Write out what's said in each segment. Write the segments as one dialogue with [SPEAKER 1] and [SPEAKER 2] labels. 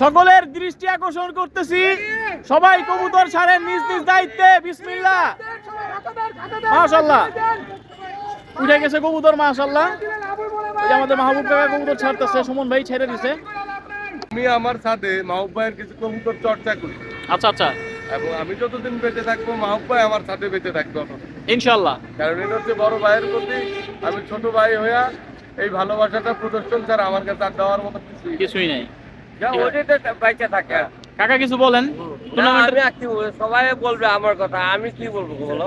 [SPEAKER 1] সকলের দৃষ্টি আকর্ষণ করতেছি। সবাই কবুতর ছাড়েন নিজ নিজ দায়িত্বে। বিসমিল্লাহ। মাশাল্লাহ উঠে গেছে কবুতর মাশাল্লাহ আমাদের মাহবুব কাকা কবুতর ছাড়তেছে সুমন ভাই ছেড়ে দিছে।
[SPEAKER 2] আমি আমার সাথে মাহবুব ভাইয়ের কিছু কবুতর চর্চা করি।
[SPEAKER 1] আচ্ছা আচ্ছা।
[SPEAKER 2] এবং আমি যতদিন বেঁচে থাকব মাহবুব ভাই আমার সাথে বেঁচে থাকবে
[SPEAKER 1] ইনশাল্লাহ
[SPEAKER 2] কারণ এটা হচ্ছে বড় ভাইয়ের প্রতি আমি ছোট ভাই হইয়া এই ভালোবাসাটা প্রদর্শন ছাড়া আমার কাছে আর দেওয়ার মতো কিছুই নেই।
[SPEAKER 3] থাকে।
[SPEAKER 1] কাকা কিছু বলেন?
[SPEAKER 3] আমি আর কি বলব, সবাই বলবে আমার কথা আমি কি বলব বলো?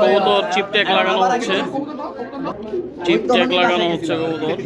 [SPEAKER 1] কবুতর চিপ ট্যাগ লাগানো হচ্ছে। চিপ ট্যাগ লাগানো হচ্ছে কবুতর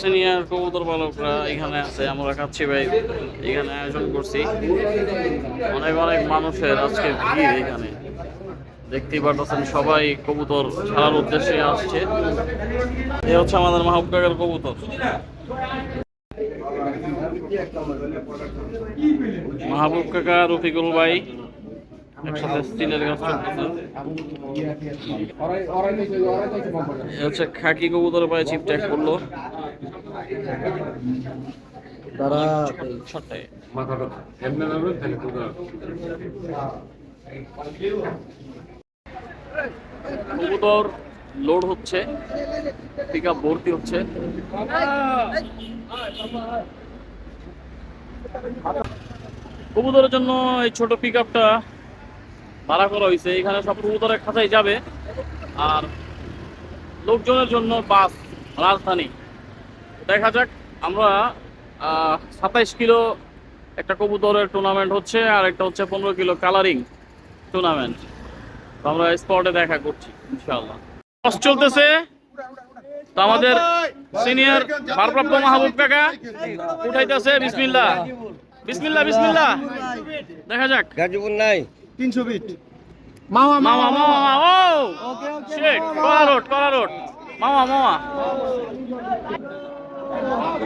[SPEAKER 1] সিনিয়র কবুতর পালকরা এখানে আছে, আমরা কাচ্ছি ভাই। এখানে আয়োজন করছি। অনেক অনেক মানুষের আজকে ভিড় এখানে। দেখতেই পারতেছেন সবাই কবুতর ছাড়ার উদ্দেশ্যে আসছে। এ হচ্ছে আমাদের মাহবুব কাকার কবুতর। মাহবুব কাকা, রফিকুল ভাই একসাথে স্টিলের গাছ হচ্ছে খাকি কবুতর পায়ে চিপ করল।
[SPEAKER 4] তারা
[SPEAKER 1] কবুতর লোড হচ্ছে পিক আপ ভর্তি হচ্ছে। কবুতরের জন্য এই ছোট পিক আপটা ভাড়া করা হয়েছে। এখানে সব কবুতরের খাঁচাই যাবে। আর লোকজনের জন্য বাস রাজধানী। দেখা যাক, আমরা সাতাইশ কিলো একটা কবুতরের টুর্নামেন্ট হচ্ছে, আর একটা হচ্ছে পনেরো কিলো কালারিং টুর্নামেন্ট আমরা স্পটে দেখা করছি ইনশাআল্লাহ। টস চলতেছে। তো আমাদের সিনিয়র ভারপ্রাপ্ত মাহবুব কাকা উঠাইতেছে বিসমিল্লাহ। বিসমিল্লাহ বিসমিল্লাহ। দেখা যাক।
[SPEAKER 3] গাজীপুর নাই।
[SPEAKER 4] তিনশো ফিট মামা
[SPEAKER 1] মামা মামা মামা ও! Shit Kala road Kala road. মামা মামা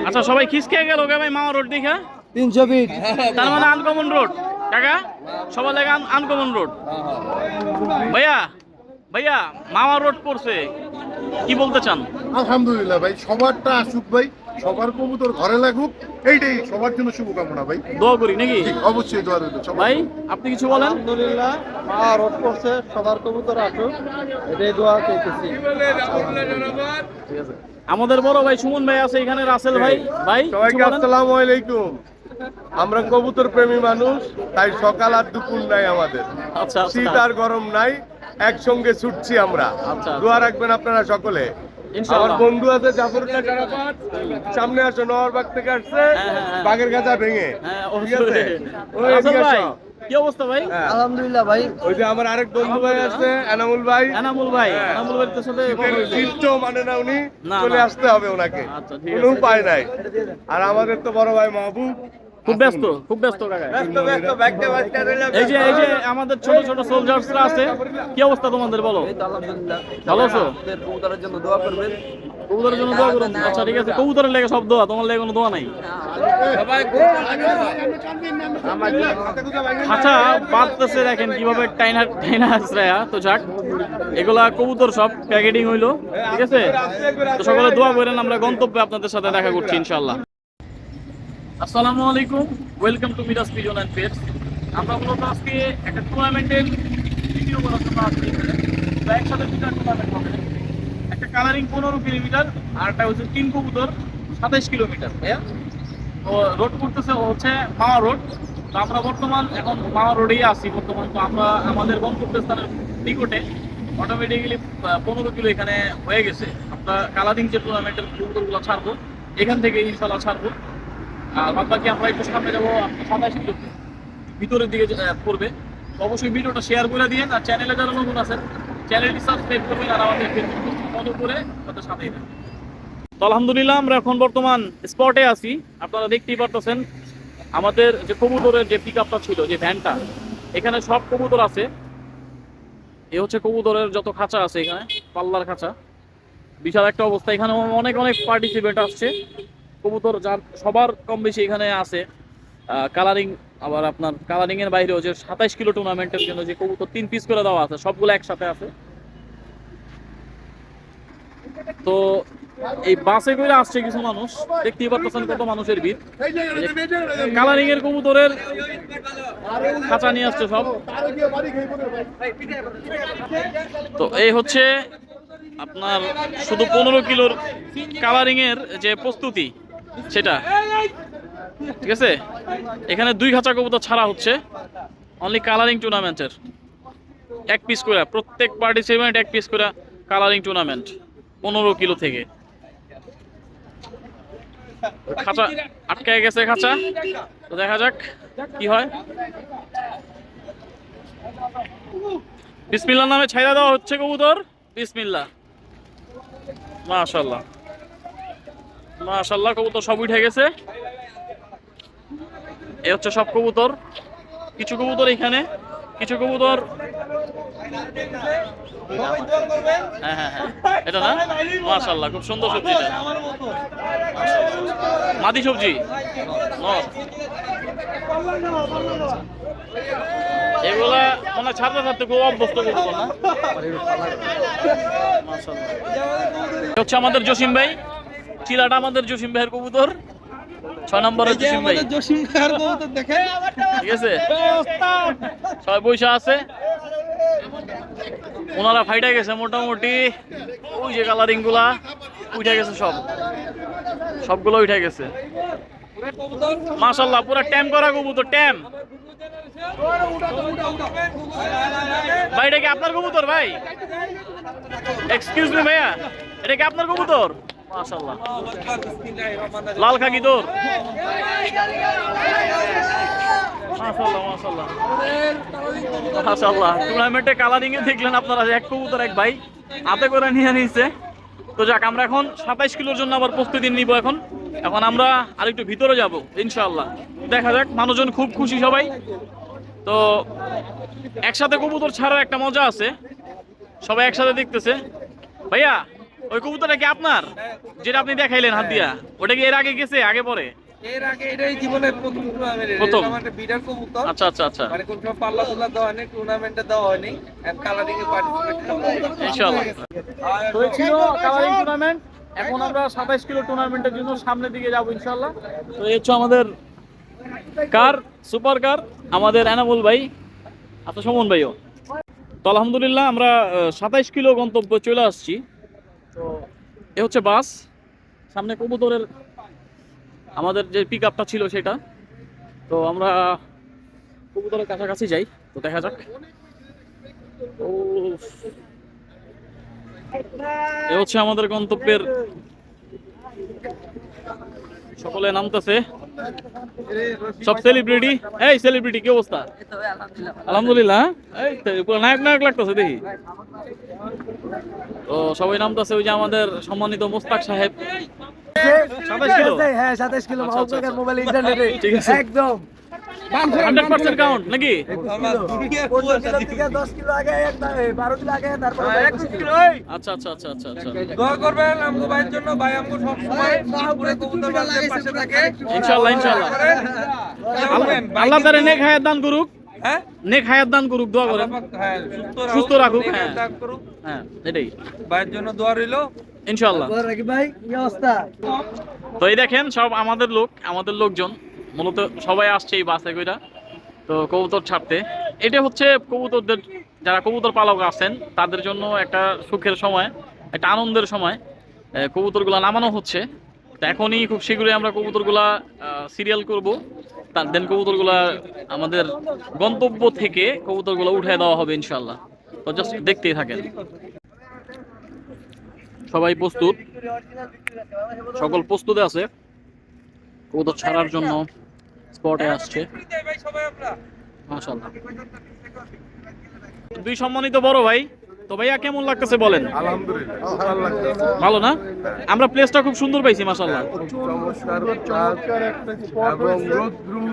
[SPEAKER 1] আচ্ছা সবাই খিসকে গেল গে ভাই মামা রোড দেখা?
[SPEAKER 4] তিনশো ফিট
[SPEAKER 1] তার মানে আনকমন রোড কাকা? সবার লাগে আনকমন রোড। ভাইয়া ভাইয়া মামা রোড পড়ছে। কি বলতে চান?
[SPEAKER 5] আলহামদুলিল্লাহ ভাই সবারটা আসুক ভাই সবার কবুতর ঘরে লাগুক এইটাই সবার জন্য শুভকামনা ভাই।
[SPEAKER 1] দোয়া করি নাকি?
[SPEAKER 5] অবশ্যই দোয়া রইল
[SPEAKER 1] ভাই আপনি কিছু বলেন?
[SPEAKER 4] আলহামদুলিল্লাহ মা রোড করছে সবার কবুতর আসুক এটাই দোয়া চাইতেছি
[SPEAKER 1] আমাদের বড় ভাই সুমন ভাই আছে এখানে রাসেল ভাই। ভাই
[SPEAKER 2] সবাইকে আসসালামু আলাইকুম। আমরা কবুতর প্রেমী মানুষ তাই সকাল আর দুপুর নাই আমাদের।
[SPEAKER 1] আচ্ছা
[SPEAKER 2] শীত
[SPEAKER 1] আচ্ছা
[SPEAKER 2] আর গরম নাই একসঙ্গে ছুটছি আমরা।
[SPEAKER 1] আচ্ছা।
[SPEAKER 2] দোয়া রাখবেন আপনারা সকলে। আমার বন্ধু আছে জারাপাত। সামনে আসো থেকে আসছে।
[SPEAKER 1] হ্যাঁ, হ্যাঁ, হ্যাঁ।
[SPEAKER 2] বাগের গাছা ভেঙে।
[SPEAKER 1] হ্যাঁ
[SPEAKER 2] ঠিক আছে?
[SPEAKER 1] ভাই কি অবস্থা ভাই।
[SPEAKER 4] আলহামদুলিল্লাহ ভাই।
[SPEAKER 2] ওই যে আমার আরেক বন্ধু ভাই আছে এনামুল ভাই।
[SPEAKER 1] এনামুল ভাই। এনামুল ভাই তোর সাথে কথা
[SPEAKER 2] মানে না উনি চলে আসতে হবে ওনাকে।
[SPEAKER 1] আচ্ছা, ঠিক
[SPEAKER 2] কোনো
[SPEAKER 1] আছে।
[SPEAKER 2] উপায় নাই। আর আমাদের তো বড় ভাই মাহবুব।
[SPEAKER 1] খুব ব্যস্ত খুব ব্যস্ত কাকা এই যে এই যে আমাদের ছোট ছোট সোলজার্সরা আছে কি অবস্থা তোমাদের বলো? ভালো আছো?
[SPEAKER 4] কবুতরের জন্য দোয়া করবেন।
[SPEAKER 1] কবুতরের জন্য দোয়া করুন আচ্ছা ঠিক আছে কবুতরের লেগে সব দোয়া তোমার লেগে কোনো দোয়া নাই?
[SPEAKER 3] সবাই
[SPEAKER 1] আচ্ছা বাদতেছে দেখেন কীভাবে টাইনা টাইনা আশ্রয়া তো যাক এগুলা কবুতর সব প্যাকেটিং হইল ঠিক আছে? তো সকলে দোয়া করেন আমরা গন্তব্যে আপনাদের সাথে দেখা করছি ইনশাআল্লাহ। আসসালামু আলাইকুম welcome to Miraj pigeon and pets আমরা মূলত আজকে একটা টুর্নামেন্টের ভিডিও করার জন্য আসছি তো একসাথে দুটা টুর্নামেন্ট হবে। একটা কালারিং পনেরো কিলোমিটার আর একটা হচ্ছে তিন কবুতর, সাতাইশ কিলোমিটার ভাইয়া। তো রোড করতেছে হচ্ছে মাওয়া রোড তো আমরা বর্তমান এখন মাওয়া রোডেই আছি, বর্তমান তো আমরা আমাদের গন্তব্যস্থানের নিকটে। অটোমেটিক্যালি পনেরো কিলো এখানে হয়ে গেছে। আমরা কালারিং যে টুর্নামেন্টের কবুতরগুলো ছাড়বো। এখান থেকে ইনশাল্লাহ ছাড়বো। আর বাদ বাকি আমরা একটু সামনে যাব সাতাইশ কিলো ভিতরের দিকে পড়বে। অবশ্যই ভিডিওটা শেয়ার করে দিয়েন আর চ্যানেলে যারা নতুন আছেন চ্যানেলটি সাবস্ক্রাইব করবেন আর আমাদের ফেসবুক ফলো করে তাদের সাথেই থাকবেন তো আলহামদুলিল্লাহ, আমরা এখন বর্তমান স্পটে আছি। আপনারা দেখতেই পারতেছেন, আমাদের যে কবুতরের যে পিক আপটা ছিল, যে ভ্যানটা এখানে সব কবুতর আছে। এ হচ্ছে কবুতরের যত খাঁচা আছে এখানে, পাল্লার খাঁচা। বিশাল একটা অবস্থা। এখানে অনেক অনেক পার্টিসিপেন্ট আসছে। কবুতর যার সবার কম বেশি এখানে আছে কালারিং আবার আপনার কালারিং এর বাইরেও যে সাতাইশ কিলো টুর্নামেন্টের জন্য যে কবুতর তিন পিস করে দেওয়া আছে, সবগুলো একসাথে আছে। তো এই বাসে করে আসছে কিছু মানুষ, দেখতেই পারতেছেন কত মানুষের ভিড়। কালারিং এর কবুতরের খাঁচা নিয়ে আসছে সব। তো এই হচ্ছে আপনার শুধু পনেরো কিলোর কালারিং এর যে প্রস্তুতি সেটা। ঠিক আছে? এখানে দুই খাঁচা কবুতর ছাড়া হচ্ছে। অনলি কালারিং টুর্নামেন্টের এক পিস করে, প্রত্যেক পার্টিসিপেন্ট এক পিস করে কালারিং টুর্নামেন্ট পনেরো কিলো থেকে। খাঁচা আটকায় গেছে খাঁচা। তো দেখা যাক কি হয়। বিসমিল্লার নামে ছাইরা দেওয়া হচ্ছে কবুতর। বিসমিল্লা মাশাল্লাহ মাশাল্লাহ কবুতর সব উঠে গেছে। এ হচ্ছে সব কবুতর। কিছু কবুতর এখানে, কিছু কবুতর হ্যাঁ হ্যাঁ হ্যাঁ। এটা না? মাশাল্লাহ খুব সুন্দর সবজিটা মাদি সবজি। এগুলা মনে ছাড়তে ছাড়তে খুব অভ্যস্ত করব না? হচ্ছে আমাদের জসিম ভাই। চিলাটা আমাদের জসিম ভাইয়ের কবুতর। ছয় নম্বরের জসিম ভাই।
[SPEAKER 4] জসিম খার কবুতর দেখেন।
[SPEAKER 1] ঠিক আছে? সবাই পয়সা আছে। ওনারা ফাইটা গেছে মোটামুটি। ওই যে কালারিংগুলা উঠে গেছে সব। সবগুলো উঠে গেছে। মাশাল্লাহ পুরো ট্যাম করা কবুতর ট্যাম। ভাই এটা কি আপনার কবুতর ভাই? এক্সকিউজ মি ভাইয়া এটা কি আপনার কবুতর? মাশাল্লাহ লাল খাকি তোর মাশাআল্লাহ মাশাআল্লাহ। মাশাআল্লাহ। টুর্নামেন্টে কালারিং এ দেখলেন আপনারা এক কবুতর এক ভাই। হাতে করে নিয়ে নিয়েছে। তো যাক আমরা এখন সাতাইশ কিলোর জন্য আবার প্রস্তুতি নিব এখন। এখন আমরা আরেকটু ভিতরে যাব ইনশাআল্লাহ। দেখা যাক মানুষজন খুব খুশি সবাই। তো একসাথে কবুতর ছাড়ার একটা মজা আছে। সবাই একসাথে দেখতেছে। ভাইয়া ওই কবুতরটা কি আপনার? যেটা আপনি দেখাইলেন হাত দিয়া। ওটা কি এর আগে গেছে? আগে পরে?
[SPEAKER 6] এর আগে এটাই জীবনে প্রথম টুর্নামেন্ট
[SPEAKER 1] প্রথম?
[SPEAKER 6] আমাদের বিডার কবুতর।
[SPEAKER 1] আচ্ছা আচ্ছা আচ্ছা।
[SPEAKER 6] মানে কোন সময় পাল্লা তোলা দেওয়া হয়নি টুর্নামেন্টে দেওয়া হয়নি। এন্ড কালারিং এ পার্টিসিপেট
[SPEAKER 1] ইনশাআল্লাহ। তো কালারিং টুর্নামেন্ট এখন আমরা সাতাইশ কিলো টুর্নামেন্টের জন্য সামনের দিকে যাব ইনশাআল্লাহ। তো এই হচ্ছে আমাদের কার? Super car? আমাদের এনামুল ভাই। আচ্ছা সমন ভাইও। তো আলহামদুলিল্লাহ আমরা সাতাইশ কিলো গন্তব্য চলে আসছি। তো এ হচ্ছে বাস। সামনে কবুতরের আমাদের যে পিক আপটা ছিল সেটা। তো আমরা কবুতরের কাছাকাছি যাই তো দেখা যাক। ও এ হচ্ছে আমাদের গন্তব্যের সকলে নামতেছে। সব সেলিব্রিটি এই সেলিব্রিটি কি অবস্থা? আলহামদুলিল্লাহ এই নায়ক নায়ক লাগতেছে দেখি। তো সবাই নামতেছে ওই যে আমাদের সম্মানিত মোস্তাক সাহেব। সাতাশ কিলো।
[SPEAKER 7] হ্যাঁ সাতাশ কিলো।
[SPEAKER 1] আচ্ছা, আচ্ছা, আচ্ছা।
[SPEAKER 7] মোবাইল ইন্টারনেটে
[SPEAKER 1] ঠিক আছে।
[SPEAKER 7] একদম।
[SPEAKER 1] হান্ড্রেড পার্সেন্ট কাউন্ট নাকি? আচ্ছা আচ্ছা আচ্ছা আচ্ছা আচ্ছা।
[SPEAKER 6] দোয়া করবেন আমগো ভাইয়ের জন্য। ভাই আমগো সব সময় পুরো কবুতর বাজারের পাশে থাকে।
[SPEAKER 1] ইনশাআল্লাহ ইনশাআল্লাহ আল্লাহ- তারে নেক হায়াত দান করুক।
[SPEAKER 6] হ্যাঁ?
[SPEAKER 1] নেক হায়াত দান করুক দোয়া করেন।
[SPEAKER 6] হ্যাঁ
[SPEAKER 1] সুস্থ রাখুক, হ্যাঁ। হ্যাঁ এটাই।
[SPEAKER 6] ভাইয়ের জন্য দোয়া রইল।
[SPEAKER 1] ইনশাআল্লাহ
[SPEAKER 7] ভাই কি অবস্থা?
[SPEAKER 1] তো এই দেখেন সব আমাদের লোক আমাদের লোকজন মূলত সবাই আসছে এই বাসে কইরা। তো কবুতর ছাড়তে। এটা হচ্ছে কবুতরদের, যারা কবুতর পালক আছেন, তাদের জন্য একটা সুখের সময়, একটা আনন্দের সময় কবুতরগুলা নামানো হচ্ছে। তো এখনই খুব শীঘ্রই আমরা কবুতরগুলা সিরিয়াল করব। তার দেন কবুতরগুলা আমাদের গন্তব্য থেকে কবুতরগুলো উঠে দেওয়া হবে ইনশাল্লাহ তো জাস্ট দেখতেই থাকেন। সবাই প্রস্তুত? সকল প্রস্তুত আছে? কবুতর ছাড়ার জন্য। স্পটে আসছে।
[SPEAKER 6] ভাই আমরা।
[SPEAKER 1] দুই সম্মানিত বড় ভাই তো ভাইয়া কেমন লাগতেছে বলেন?
[SPEAKER 2] আলহামদুলিল্লাহ। খুব ভালো
[SPEAKER 1] না? আমরা প্লেসটা খুব সুন্দর পাইছি মাসাল্লাহ
[SPEAKER 2] খুব চমৎকার
[SPEAKER 5] একটা স্পট
[SPEAKER 2] এবং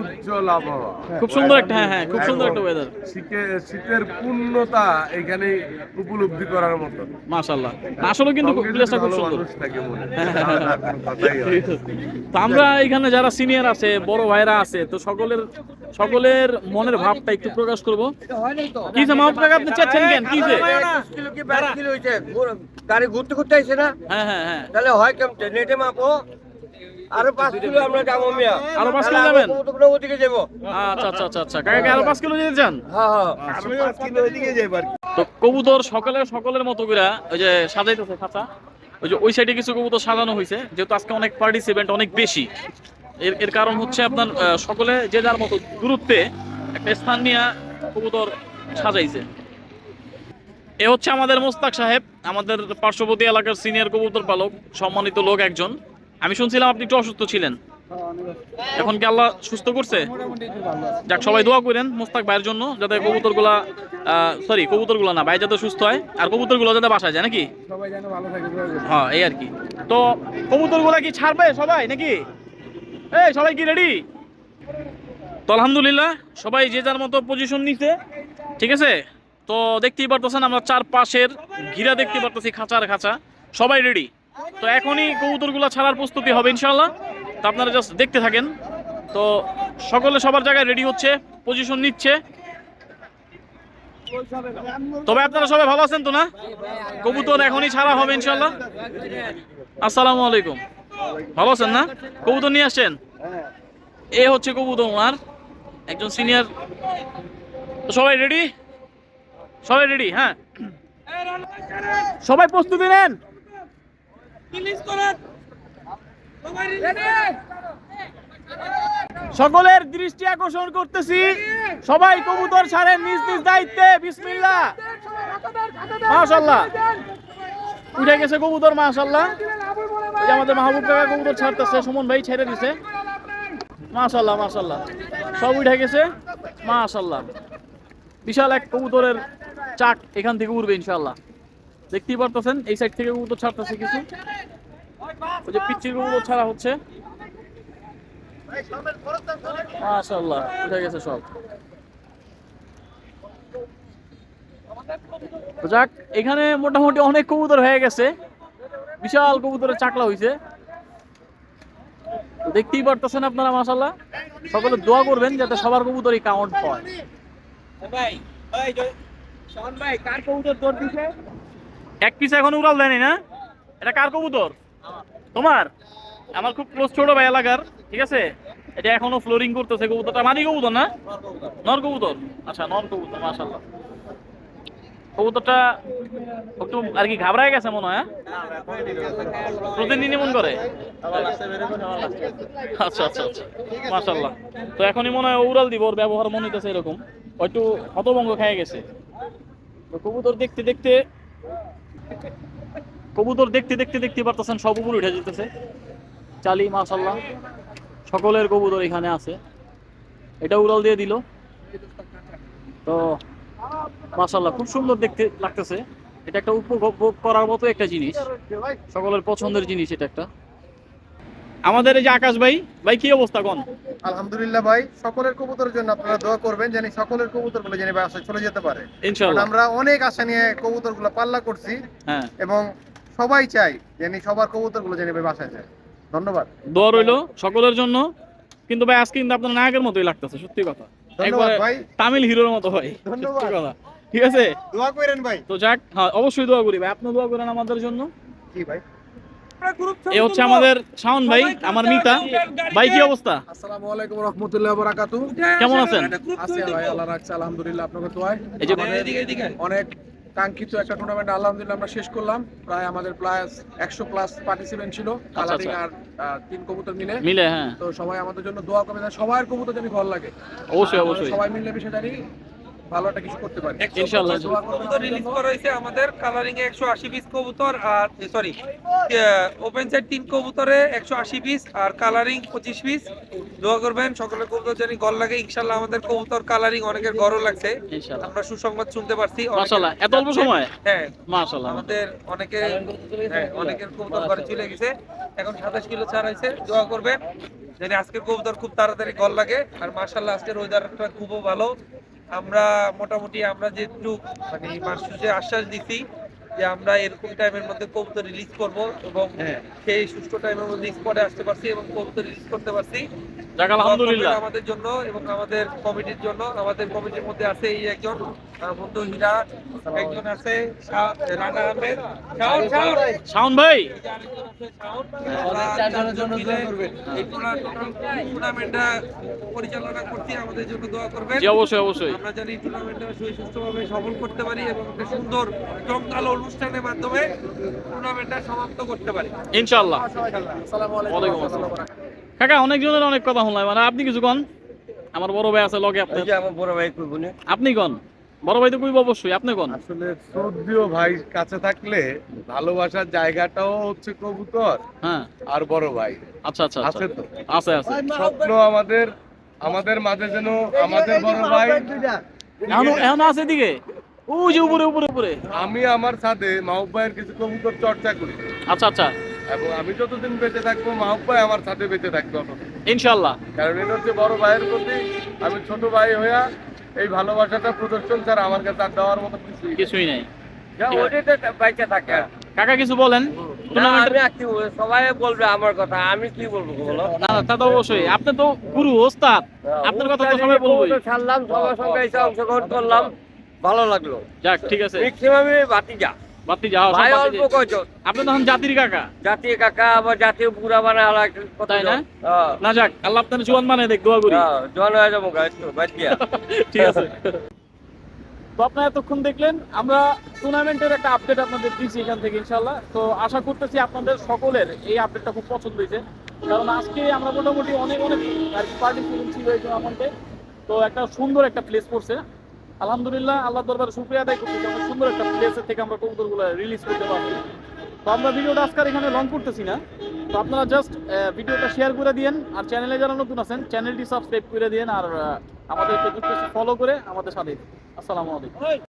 [SPEAKER 2] উজ্জ্বল আবহাওয়া
[SPEAKER 1] খুব সুন্দর একটা হ্যাঁ হ্যাঁ খুব সুন্দর একটা ওয়েদার
[SPEAKER 2] শীতের শীতের পূর্ণতা এখানে উপলব্ধি করার মতো।
[SPEAKER 1] মাশাল্লাহ আসলে কিন্তু প্লেসটা খুব সুন্দর।
[SPEAKER 2] হয়।
[SPEAKER 1] তো। আমরা এখানে যারা সিনিয়র আছে বড় ভাইরা আছে তো সকলের সকলের মনের ভাবটা একটু প্রকাশ করব। কি যে আপনি চাচ্ছেন কেন? কি যে?
[SPEAKER 3] কিলো কি বাইশ কিলো হয়েছে গাড়ি ঘুরতে ঘুরতে আইছে না?
[SPEAKER 1] হ্যাঁ হ্যাঁ হ্যাঁ।
[SPEAKER 3] তাহলে হয় কেমন? নেটে মাপো। আরও পাঁচ কিলো আমরা যাব মিয়া।
[SPEAKER 1] আরও পাঁচ কিলো যাবেন?
[SPEAKER 3] আমরা ওদিকে যাব?
[SPEAKER 1] আচ্ছা আচ্ছা আচ্ছা আচ্ছা। কাকা আরও পাঁচ কিলো যেতে চান?
[SPEAKER 3] হ্যাঁ হ্যাঁ।
[SPEAKER 1] তো কবুতর সকলে সকলের মতো করে ওই যে সাজাইতেছে খাঁচা ওই যে ওই সাইডে কিছু কবুতর সাজানো হয়েছে যেহেতু আজকে অনেক পার্টিসিপেন্ট অনেক বেশি। এর এর কারণ হচ্ছে আপনার সকলে যে যার মতো দূরত্বে একটা স্থান নিয়ে কবুতর সাজাইছে। এ হচ্ছে আমাদের মোস্তাক সাহেব আমাদের পার্শ্ববর্তী এলাকার সিনিয়র কবুতর পালক সম্মানিত লোক একজন। আমি শুনছিলাম আপনি একটু অসুস্থ ছিলেন। এখন কি আল্লাহ সুস্থ করছে? যাক সবাই দোয়া করেন মোস্তাক ভাইয়ের জন্য যাতে কবুতরগুলা সরি কবুতরগুলো না ভাই যাতে সুস্থ হয় আর কবুতরগুলো যাতে বাসায় যায় নাকি? হ্যাঁ এই আর কি। তো কবুতরগুলা কি ছাড়বে সবাই নাকি? এই সবাই কি রেডি তো আলহামদুলিল্লাহ সবাই যে যার মতো পজিশন নিছে ঠিক আছে? তো দেখতেই পারতেছেন আমরা চার পাশের ঘিরা দেখতে পারতেছি খাঁচার খাঁচা সবাই রেডি তো এখনই কবুতরগুলো ছাড়ার প্রস্তুতি হবে ইনশাল্লাহ তো আপনারা জাস্ট দেখতে থাকেন। তো সকলে সবার জায়গায় রেডি হচ্ছে পজিশন নিচ্ছে। তবে আপনারা সবাই ভালো আছেন তো না? কবুতর এখনই ছাড়া হবে ইনশাল্লাহ আসসালামু আলাইকুম। ভালো আছেন না? কবুতর নিয়ে আসছেন? এ হচ্ছে কবুতর ওনার, একজন সিনিয়র সবাই রেডি সবাই রেডি হ্যাঁ? সবাই প্রস্তুতি নেন। সকলের দৃষ্টি আকর্ষণ করতেছি। সবাই কবুতর ছাড়েন নিজ নিজ দায়িত্বে। বিসমিল্লাহ। মাশাল্লাহ উঠে গেছে কবুতর মাশাল্লাহ যে আমাদের মাহবুব কাকা কবুতর ছাড়তেছে সুমন ভাই ছেড়ে দিছে। মাশাল্লাহ মাশাল্লাহ সব উঠে গেছে মাশাল্লাহ বিশাল এক কবুতরের চাক এখান থেকে উঠবে ইনশাল্লাহ দেখতেই পারতেছেন, এই সাইড থেকে কবুতর ছাড়তেছে কিছু। ওই যে পিচ্ছির কবুতর ছাড়া হচ্ছে। মাশাল্লাহ উঠে গেছে সব। যাক, এখানে মোটামুটি অনেক কবুতর হয়ে গেছে। বিশাল কবুতরের চাকলা হইছে। দেখতেই পারতেছেন আপনারা মাশাল্লাহ সকলে দোয়া করবেন যাতে সবার কবুতরই কাউন্ট হয়।
[SPEAKER 7] ভাই ভাই শোন ভাই, কার কবুতর তোর দিছে?
[SPEAKER 1] এক পিস এখন উড়াল দেয়নি না? এটা কার কবুতর? তোমার? আমার খুব ক্লোজ ছোট ভাই এলাকার, ঠিক আছে? এটা এখনও ফ্লোরিং করতেছে কবুতরটা। মাদি কবুতর না? নর কবুতর? আচ্ছা নর কবুতর মাশাল্লাহ কবুতরটা একটু আর কি ঘাবড়ায় গেছে মনে হয় হ্যাঁ? প্রতিদিনই মন করে? আচ্ছা আচ্ছা আচ্ছা। মাশাল্লাহ তো এখনই মনে হয় উড়াল দিব, ওর ব্যবহার মনে হইতেছে এরকম। একটু হতভঙ্গ খেয়ে গেছে। তো কবুতর দেখতে দেখতে কবুতর দেখতে দেখতে দেখতে পারতেছেন, সব উপর উঠে যেতেছে। চালি মাশাল্লাহ সকলের কবুতর এখানে আছে। এটা উড়াল দিয়ে দিল। তো মাশাল্লাহ খুব সুন্দর দেখতে লাগতেছে। এটা একটা উপভোগ করার মতো একটা জিনিস। সকলের পছন্দের জিনিস এটা একটা। আমাদের এই যে আকাশ ভাই ভাই কি অবস্থা কোন?
[SPEAKER 5] আলহামদুলিল্লাহ ভাই সকলের কবুতরের জন্য আপনারা দোয়া করবেন জানি সকলের কবুতরগুলো জানি বাসায় চলে যেতে পারে। কারণ
[SPEAKER 1] ইনশাল্লাহ
[SPEAKER 5] আমরা অনেক আশা নিয়ে কবুতরগুলো পাল্লা করছি
[SPEAKER 1] হ্যাঁ।
[SPEAKER 5] এবং সবাই চাই জানি সবার কবুতরগুলো জানি ভাই বাসায় যায়। ধন্যবাদ।
[SPEAKER 1] দোয়া রইল সকলের জন্য। কিন্তু ভাই আজকে কিন্তু আপনার নায়কের মতোই লাগতেছে সত্যি কথা।
[SPEAKER 5] ধন্যবাদ
[SPEAKER 1] একবারে
[SPEAKER 5] ভাই।
[SPEAKER 1] তামিল হিরোর মতো ভাই
[SPEAKER 5] ধন্যবাদ।
[SPEAKER 1] সত্যি কথা। ঠিক আছে?
[SPEAKER 5] দোয়া করেন ভাই।
[SPEAKER 1] তো যাক হ্যাঁ অবশ্যই দোয়া করি ভাই। আপনি দোয়া করেন আমাদের জন্য।
[SPEAKER 5] কি ভাই।
[SPEAKER 1] এ হচ্ছে আমাদের শাওন ভাই আমার মিতা। ভাই কি অবস্থা?
[SPEAKER 8] আসসালামু আলাইকুম রহমতুল্লাহ বারাকাতু।
[SPEAKER 1] কেমন আছেন?
[SPEAKER 8] আছে ভাই আল্লাহ রাখছে আলহামদুলিল্লাহ আপনাকে দোয়ায়।
[SPEAKER 1] এই যে
[SPEAKER 8] অনেক কাঙ্ক্ষিত একটা টুর্নামেন্ট আলহামদুলিল্লাহ আমরা শেষ করলাম। প্রায় আমাদের প্লাস একশো প্লাস পার্টিসিপেন্ট ছিল কালারিং
[SPEAKER 1] আচ্ছা।
[SPEAKER 8] আর তিন কবুতর মিলে।
[SPEAKER 1] মিলে হ্যাঁ।
[SPEAKER 8] তো সবাই আমাদের জন্য দোয়া করবেন আর সবার কবুতর জানি ভালো লাগে।
[SPEAKER 1] অবশ্যই অবশ্যই।
[SPEAKER 8] সবাই মিলে বিষয় জানি ভালো একটা কিছু করতে পারি।
[SPEAKER 1] ইনশাল্লাহ
[SPEAKER 6] কবুতর রিলিজ করা হয়েছে আমাদের কালারিং এ একশো আশি পিস কবুতর আর সরি ওপেন সাইড তিন কবুতরে একশো আশি পিস আর কালারিং পঁচিশ পিস দোয়া করবেন সকলের কবুতর জানি গল লাগে। ইনশাল্লাহ আমাদের কবুতর কালারিং অনেকের গরও লাগছে।
[SPEAKER 1] ইনশাল্লাহ
[SPEAKER 6] আমরা সুসংবাদ শুনতে পারছি
[SPEAKER 1] মাশাআল্লাহ। এত অল্প সময়?
[SPEAKER 6] হ্যাঁ
[SPEAKER 1] মাশাআল্লাহ।
[SPEAKER 6] আমাদের অনেকে হ্যাঁ, অনেকের কবুতর ঘরে চলে গেছে। এখন সাতাশ কিলো ছাড় হয়েছে। দোয়া করবেন জানি আজকের কবুতর খুব তাড়াতাড়ি গল লাগে। আর মার্শাল্লাহ আজকের ওয়েদারটা খুবও ভালো। আমরা মোটামুটি আমরা যেটু মানে মানুষে আশ্বাস দিছি যে আমরা এরকম টাইমের মধ্যে কবুতর রিলিজ করব এবং সেই সুষ্ঠু টাইমের মধ্যে স্পটে আসতে পারছি এবং কবুতর রিলিজ করতে পারছি।
[SPEAKER 1] যাক আলহামদুলিল্লাহ।
[SPEAKER 6] আমাদের জন্য এবং আমাদের কমিটির জন্য আমাদের কমিটির মধ্যে আছে এই একজন বন্ধু হীরা একজন আছে রানা আহমেদ। শাওন, শাওন।
[SPEAKER 1] শাওন। ভাই।
[SPEAKER 6] টুর্নামেন্টটা পরিচালনা করছি আমাদের জন্য দোয়া করবেন।
[SPEAKER 1] জি অবশ্যই অবশ্যই।
[SPEAKER 6] আমরা জানি টুর্নামেন্টটা সুষ্ঠুভাবে সফল করতে পারি এবং একটা সুন্দর জমকালো অনুষ্ঠানের মাধ্যমে টুর্নামেন্টটা সমাপ্ত করতে পারি।
[SPEAKER 1] ইনশাআল্লাহ।
[SPEAKER 8] আসসালামু আলাইকুম।
[SPEAKER 1] ওয়ালাইকুম আসসালাম। কাকা অনেকজনের অনেক কথা শুনলাম। মানে আপনি কিছু কন? আমার বড় ভাই আছে লগে আপনি
[SPEAKER 3] এই যে আমার বড় ভাই কইব
[SPEAKER 1] আপনি কন? বড় ভাই তো কইব অবশ্যই আপনি কন?
[SPEAKER 2] আসলে শ্রদ্ধীয় ভাই কাছে থাকলে ভালোবাসার জায়গাটাও হচ্ছে কবুতর
[SPEAKER 1] হ্যাঁ।
[SPEAKER 2] আর বড় ভাই।
[SPEAKER 1] আচ্ছা আচ্ছা আচ্ছা।
[SPEAKER 2] আছে তো?
[SPEAKER 1] আছে আছে।
[SPEAKER 2] স্বপ্ন আমাদের আমাদের মাঝে যেন আমাদের বড় ভাই
[SPEAKER 1] এখন এখন আছে দিকে ওই যে উপরে উপরে উপরে।
[SPEAKER 2] আমি আমার সাথে মাহবুব ভাইয়ের কিছু কবুতর চর্চা করি।
[SPEAKER 1] আচ্ছা আচ্ছা।
[SPEAKER 2] এবং আমি যতদিন বেঁচে থাকব মাহবুব ভাই আমার সাথে বেঁচে থাকবে।
[SPEAKER 1] ইনশাআল্লাহ।
[SPEAKER 2] কারণ এটা হচ্ছে বড় ভাইয়ের প্রতি আমি ছোট ভাই হইয়া এই ভালোবাসাটা প্রদর্শন ছাড়া আমার কাছে আর দেওয়ার মতো কিছুই নাই।
[SPEAKER 3] থাকে
[SPEAKER 1] কাকা কিছু বলেন?
[SPEAKER 3] বলব, সবাই বলবে আমার কথা আমি কি বলব বলো?
[SPEAKER 1] না না তা তো অবশ্যই। আপনি তো গুরু ওস্তাদ। আপনার কথা তো সবাই
[SPEAKER 3] কবুতর ছাড়লাম সবার সঙ্গে এসে অংশগ্রহণ করলাম। ভালো লাগল।
[SPEAKER 1] যাক ঠিক আছে।
[SPEAKER 3] ম্যাক্সিমামে বাতিজা
[SPEAKER 1] বাতি যাও
[SPEAKER 3] ভাই অল্প কয়জন?
[SPEAKER 1] আপনি তখন জাতির কাকা।
[SPEAKER 3] জাতীয় কাকা আবার জাতীয় বুড়া বানা আলাদা
[SPEAKER 1] তাই না? না যাক আল্লাহ আপনার জোয়ান মানে দেখ দোয়া করি।
[SPEAKER 3] জোয়ান হয়ে যাব তো
[SPEAKER 1] ঠিক আছে। তো আপনারা এতক্ষণ দেখলেন আমরা টুর্নামেন্টের একটা আপডেট আপনাদের দিচ্ছি এখান থেকে ইনশাল্লাহ তো আশা করতেছি আপনাদের সকলের এই আপডেটটা খুব পছন্দ হয়েছে। কারণ আজকে আমরা মোটামুটি অনেক অনেক আর কি পার্টিসিপেন্ট ছিল এই টুর্নামেন্টে তো একটা সুন্দর একটা প্লেস করছে আলহামদুলিল্লাহ আল্লাহ দরবার শুক্রিয়া আদায় করতেছি সুন্দর একটা প্লেসের থেকে আমরা কবুতরগুলো রিলিজ করতে পারব তো আমরা ভিডিওটা আজকাল এখানে লং করতেছি না। তো আপনারা জাস্ট ভিডিওটা শেয়ার করে দিয়েন। আর চ্যানেলে যারা নতুন আছেন চ্যানেলটি সাবস্ক্রাইব করে দিয়েন। আর আমাদের ফেসবুক ফলো করে আমাদের সাথে আসসালামু আলাইকুম।